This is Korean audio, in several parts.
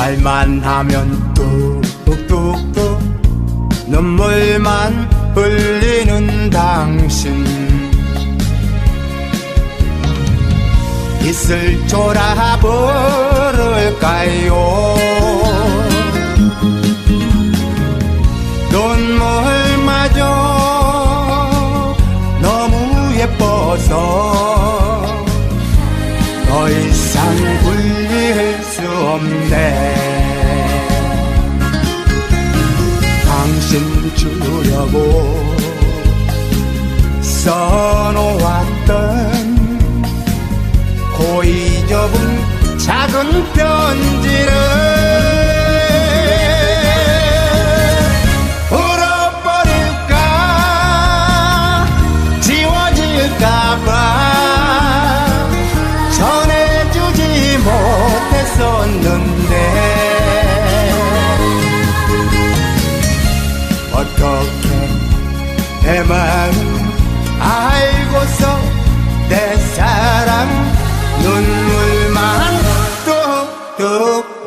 말만 하면 뚝뚝뚝 눈물만 흘리는 당신. 있을 줄 알아버릴까요? 눈물마저 너무 예뻐서 당신 주려고 써놓았던 고이 접은 작은 편지를 울어버릴까? 지워질까봐? 전해주지 못했었는데 내 마음 알고서 내 사랑 눈물만 뚝뚝뚝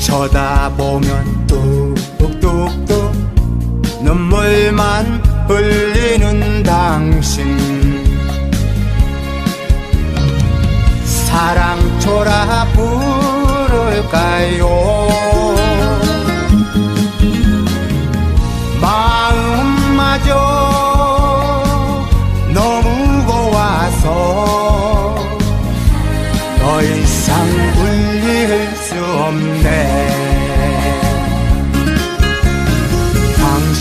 쳐다보면 뚝뚝뚝 눈물만 흘리는 당신. 사랑초라 부를까요? 마음마저 너무 고와서 더 이상 울릴 수 없네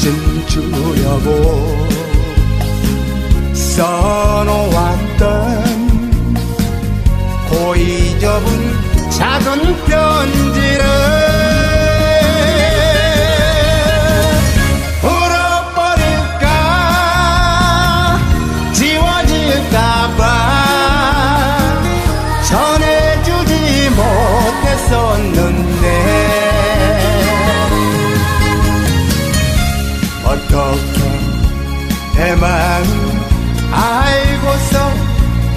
당신 주려고 써놓았던 고이 접은 작은 편지 내 마음 알고서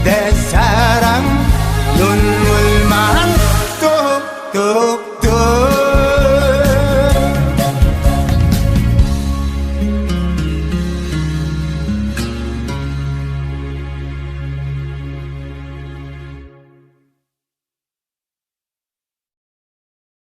내 사랑. 눈